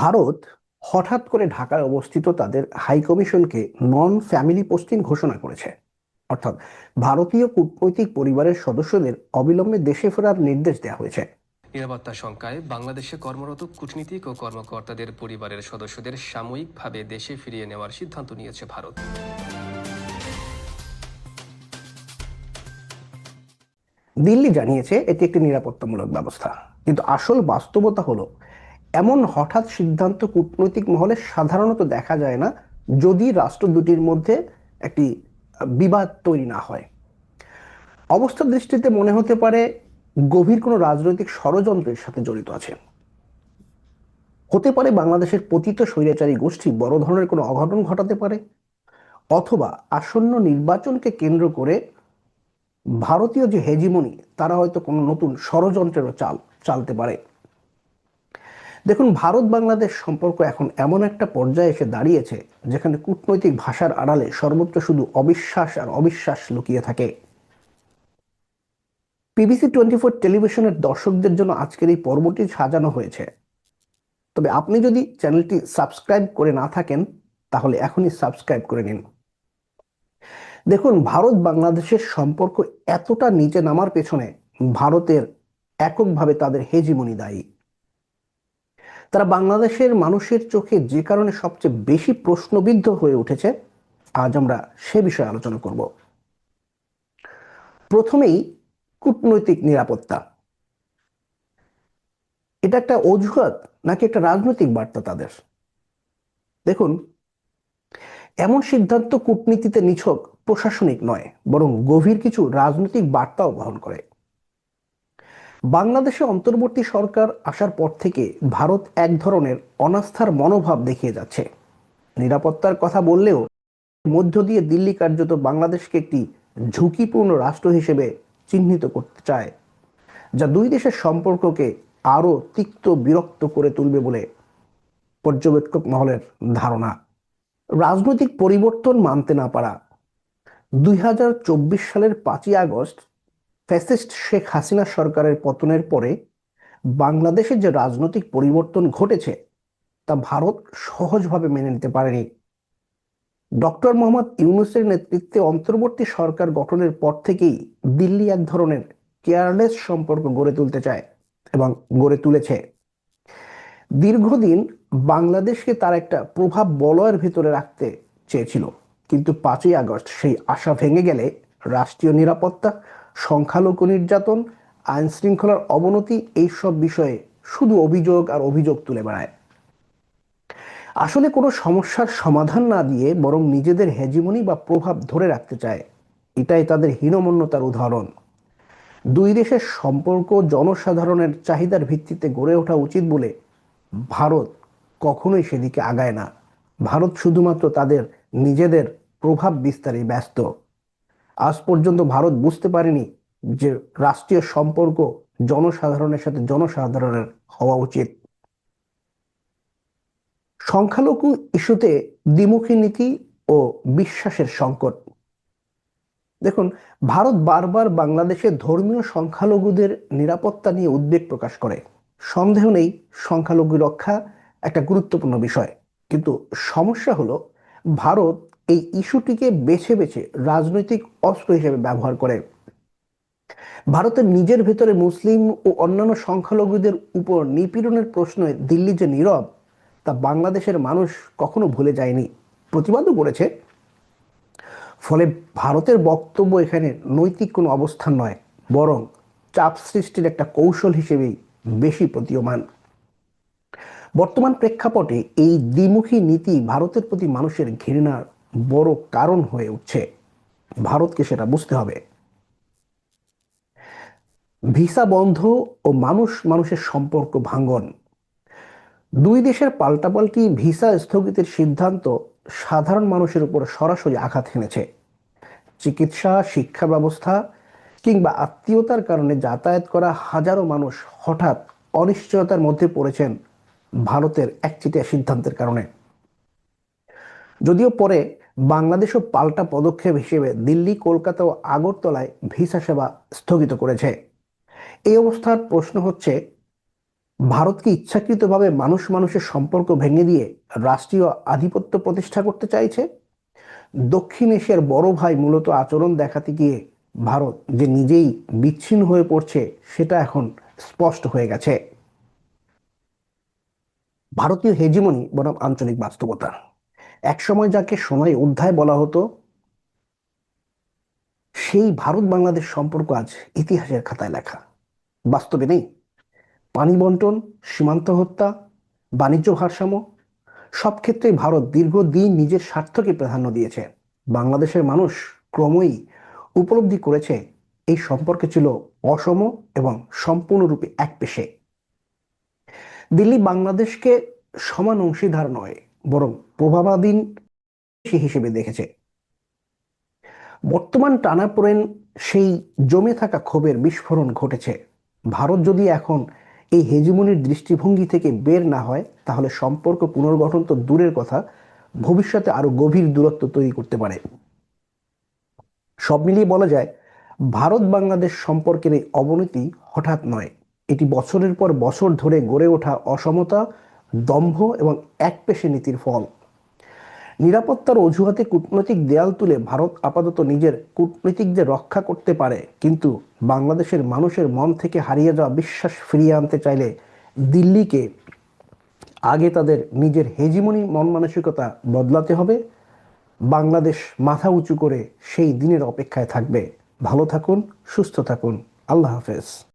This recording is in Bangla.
ভারত হঠাৎ করে ঢাকায় অবস্থিত তাদের হাই কমিশনকে নন ফ্যামিলি পোস্টিং ঘোষণা করেছে। অর্থাৎ ভারতীয় কূটনৈতিক পরিবারের সদস্যদের অবিলম্বে দেশে ফেরার নির্দেশ দেওয়া হয়েছে। নিরাপত্তা শঙ্কায় বাংলাদেশে কর্মরত কূটনীতিক ও কর্মকর্তাদের পরিবারের সদস্যদের সাময়িকভাবে দেশে ফিরিয়ে নেওয়ার সিদ্ধান্ত নিয়েছে ভারত। দিল্লি জানিয়েছে এটি একটি নিরাপত্তামূলক ব্যবস্থা। কিন্তু আসল বাস্তবতা হলো এমন হঠাৎ সিদ্ধান্ত কূটনৈতিক মহলে সাধারণত দেখা যায় না যদি রাষ্ট্র দুটির মধ্যে একটি বিবাদ তৈরি না হয়। অবস্থার দৃষ্টিতে মনে হতে পারে গভীর কোনো রাজনৈতিক ষড়যন্ত্রের সাথে জড়িত আছে। হতে পারে বাংলাদেশের পতিত স্বৈরাচারী গোষ্ঠী বড় ধরনের কোনো অঘটন ঘটাতে পারে, অথবা আসন্ন নির্বাচনকে কেন্দ্র করে ভারতীয় যে হেজিমনি, তারা হয়তো কোনো নতুন ষড়যন্ত্রেরও চাল, চালতে পারে। দেখুন, ভারত বাংলাদেশ সম্পর্ক এখন এমন একটা পর্যায়ে এসে দাঁড়িয়েছে, যেখানে কূটনৈতিক ভাষার আড়ালে সর্বত্র শুধু অবিশ্বাস আর অবিশ্বাস লুকিয়ে থাকে। পিবিসি টোয়েন্টি ফোর টেলিভিশনের দর্শকদের জন্য আজকের এই পর্বটি সাজানো হয়েছে। তবে আপনি যদি চ্যানেলটি সাবস্ক্রাইব করে না থাকেন, তাহলে এখনই সাবস্ক্রাইব করে নিন। দেখুন, ভারত বাংলাদেশের সম্পর্ক এতটা নিচে নামার পেছনে ভারতের এককভাবে তাদের হেজিমনি দায়ী। তারা বাংলাদেশের মানুষের চোখে যে কারণে সবচেয়ে বেশি প্রশ্নবিদ্ধ হয়ে উঠেছে, আজ আমরা সে বিষয়ে আলোচনা করব। প্রথমেই কূটনৈতিক নিরাপত্তা। এটা একটা অজুহাত নাকি একটা রাজনৈতিক বার্তা তাদের? দেখুন, এমন সিদ্ধান্ত কূটনীতিতে নিছক প্রশাসনিক নয়, বরং গভীর কিছু রাজনৈতিক বার্তাও বহন করে। বাংলাদেশে অন্তর্বর্তী সরকার আসার পর থেকে ভারত এক ধরনের অনাস্থার মনোভাব দেখিয়ে যাচ্ছে। নিরাপত্তার কথা বললেও মধ্য দিয়ে দিল্লি কার্যত বাংলাদেশকে একটি ঝুঁকিপূর্ণ রাষ্ট্র হিসেবে চিহ্নিত করতে চায়, যা দুই দেশের সম্পর্ককে আরও তিক্ত বিরক্ত করে তুলবে বলে পর্যবেক্ষক মহলের ধারণা। রাজনৈতিক পরিবর্তন মানতে না পারা, দুই হাজার চব্বিশ সালের পাঁচই আগস্ট ফ্যাসিস্ট শেখ হাসিনা সরকারের পতনের পরে বাংলাদেশে যে রাজনৈতিক পরিবর্তন ঘটেছে, তা ভারত সহজভাবে মেনে নিতে পারেনি। ডক্টর মোহাম্মদ ইউনুসের নেতৃত্বে অন্তর্বর্তী সরকার গঠনের পর থেকেই দিল্লি এক ধরনের কেয়ারলেস সম্পর্ক গড়ে তুলতে চায় এবং গড়ে তুলেছে। দীর্ঘদিন বাংলাদেশকে তার একটা প্রভাব বলয়ের ভিতরে রাখতে চেয়েছিল, কিন্তু পাঁচই আগস্ট সেই আশা ভেঙে গেলে রাষ্ট্রীয় নিরাপত্তা সংখ্যালঘু নির্যাতন আইন শৃঙ্খলার অবনতি এইসব বিষয়ে শুধু অভিযোগ আর অভিযোগ তুলে বেড়ায়। আসলে কোনো সমস্যার সমাধান না দিয়ে বরং নিজেদের হেজিমনি বা প্রভাব ধরে রাখতে চায়। এটাই তাদের হীনমন্যতার উদাহরণ। দুই দেশের সম্পর্ক জনসাধারণের চাহিদার ভিত্তিতে গড়ে ওঠা উচিত বলে ভারত কখনোই সেদিকে আগায় না। ভারত শুধুমাত্র তাদের নিজেদের প্রভাব বিস্তারে ব্যস্ত। আজ পর্যন্ত ভারত বুঝতে পারেনি যে রাষ্ট্রীয় সম্পর্ক জনসাধারণের সাথে জনসাধারণের হওয়া উচিত। সংখ্যালঘু ইস্যুতে দ্বিমুখী নীতি ও বিশ্বাসের সংকট। দেখুন, ভারত বারবার বাংলাদেশে ধর্মীয় সংখ্যালঘুদের নিরাপত্তা নিয়ে উদ্বেগ প্রকাশ করে। সন্দেহ নেই সংখ্যালঘু রক্ষা একটা গুরুত্বপূর্ণ বিষয়। কিন্তু সমস্যা হলো, ভারত এই ইস্যুটিকে বেছে বেছে রাজনৈতিক অস্ত্র হিসেবে ব্যবহার করে। ভারতের নিজের ভেতরে মুসলিম ও অন্যান্য সংখ্যালঘুদের উপর নিপীড়নের প্রশ্নে দিল্লি যে নীরব, তা বাংলাদেশের মানুষ কখনো ভুলে যায়নি। প্রতিবাদও করেছে। ফলে ভারতের বক্তব্য এখানে নৈতিক কোনো অবস্থান নয়, বরং চাপ সৃষ্টির একটা কৌশল হিসেবেই বেশি প্রতীয়মান। বর্তমান প্রেক্ষাপটে এই দ্বিমুখী নীতি ভারতের প্রতি মানুষের ঘৃণার বড় কারণ হয়ে উঠছে। ভারতকে সেটা বুঝতে হবে। ভিসা বন্ধ ও মানুষ, মানুষের সম্পর্ক ভাঙ্গন। দুই দেশের পাল্টাপাল্টি ভিসা স্থগিতের সিদ্ধান্ত সাধারণ মানুষের উপর সরাসরি আঘাত হেনেছে। চিকিৎসা, শিক্ষা ব্যবস্থা কিংবা আত্মীয়তার কারণে যাতায়াত করা হাজারো মানুষ হঠাৎ অনিশ্চয়তার মধ্যে পড়েছেন ভারতের একচিটিয়া সিদ্ধান্তের কারণে। যদিও পরে বাংলাদেশও পাল্টা পদক্ষেপ হিসেবে দিল্লি, কলকাতা ও আগরতলায় ভিসা সেবা স্থগিত করেছে। এই অবস্থার প্রশ্ন হচ্ছে ভারতকে ইচ্ছাকৃতভাবে মানুষ মানুষের সম্পর্ক ভেঙে দিয়ে রাষ্ট্রীয় আধিপত্য প্রতিষ্ঠা করতে চাইছে? দক্ষিণ এশিয়ার বড় ভাই মূলত আচরণ দেখাতে গিয়ে ভারত যে নিজেই বিচ্ছিন্ন হয়ে পড়ছে, সেটা এখন স্পষ্ট হয়ে গেছে। ভারতীয় হেজিমনি বনাম আঞ্চলিক বাস্তবতা। একসময় যাকে সোনাই অধ্যায় বলা হতো, সেই ভারত বাংলাদেশ সম্পর্ক আজ ইতিহাসের খাতায় লেখা। বাস্তবে নেই। পানি বন্টন, সীমান্ত হত্যা, বাণিজ্য ভারসাম্য, সব ক্ষেত্রেই ভারত দীর্ঘদিন নিজের স্বার্থকে প্রাধান্য দিয়েছে। বাংলাদেশের মানুষ ক্রমই উপলব্ধি করেছে, এই সম্পর্কে ছিল অসম এবং সম্পূর্ণরূপে এক পেশে দিল্লি বাংলাদেশকে সমান অংশীদার নয়। বরং প্রভাবাধীন হিসেবে দেখেছে। বর্তমান টানাপোড়েন সেই জমে থাকা ক্ষোভের বিস্ফোরণ ঘটেছে। ভারত যদি এখন এই হেজিমনির দৃষ্টিভঙ্গি থেকে বের না হয়, তাহলে সম্পর্ক পুনর্গঠন তো দূরের কথা, ভবিষ্যতে আরও গভীর দূরত্ব তৈরি করতে পারে। সব মিলিয়ে বলা যায় ভারত বাংলাদেশ সম্পর্কের এই অবনতি হঠাৎ নয়। এটি বছরের পর বছর ধরে গড়ে ওঠা অসমতা দম্ভ এবং একপেশে নীতির ফল। নিরাপত্তার অজুহাতে কূটনৈতিক দেয়াল তুলে ভারত আপাতত নিজের কূটনীতিকদের রক্ষা করতে পারে, কিন্তু বাংলাদেশের মানুষের মন থেকে হারিয়ে যাওয়া বিশ্বাস ফিরিয়ে আনতে চাইলে দিল্লিকে আগে তাদের নিজের হেজিমনি মন মানসিকতা বদলাতে হবে। বাংলাদেশ মাথা উঁচু করে সেই দিনের অপেক্ষায় থাকবে। ভালো থাকুন, সুস্থ থাকুন। আল্লাহ হাফেজ।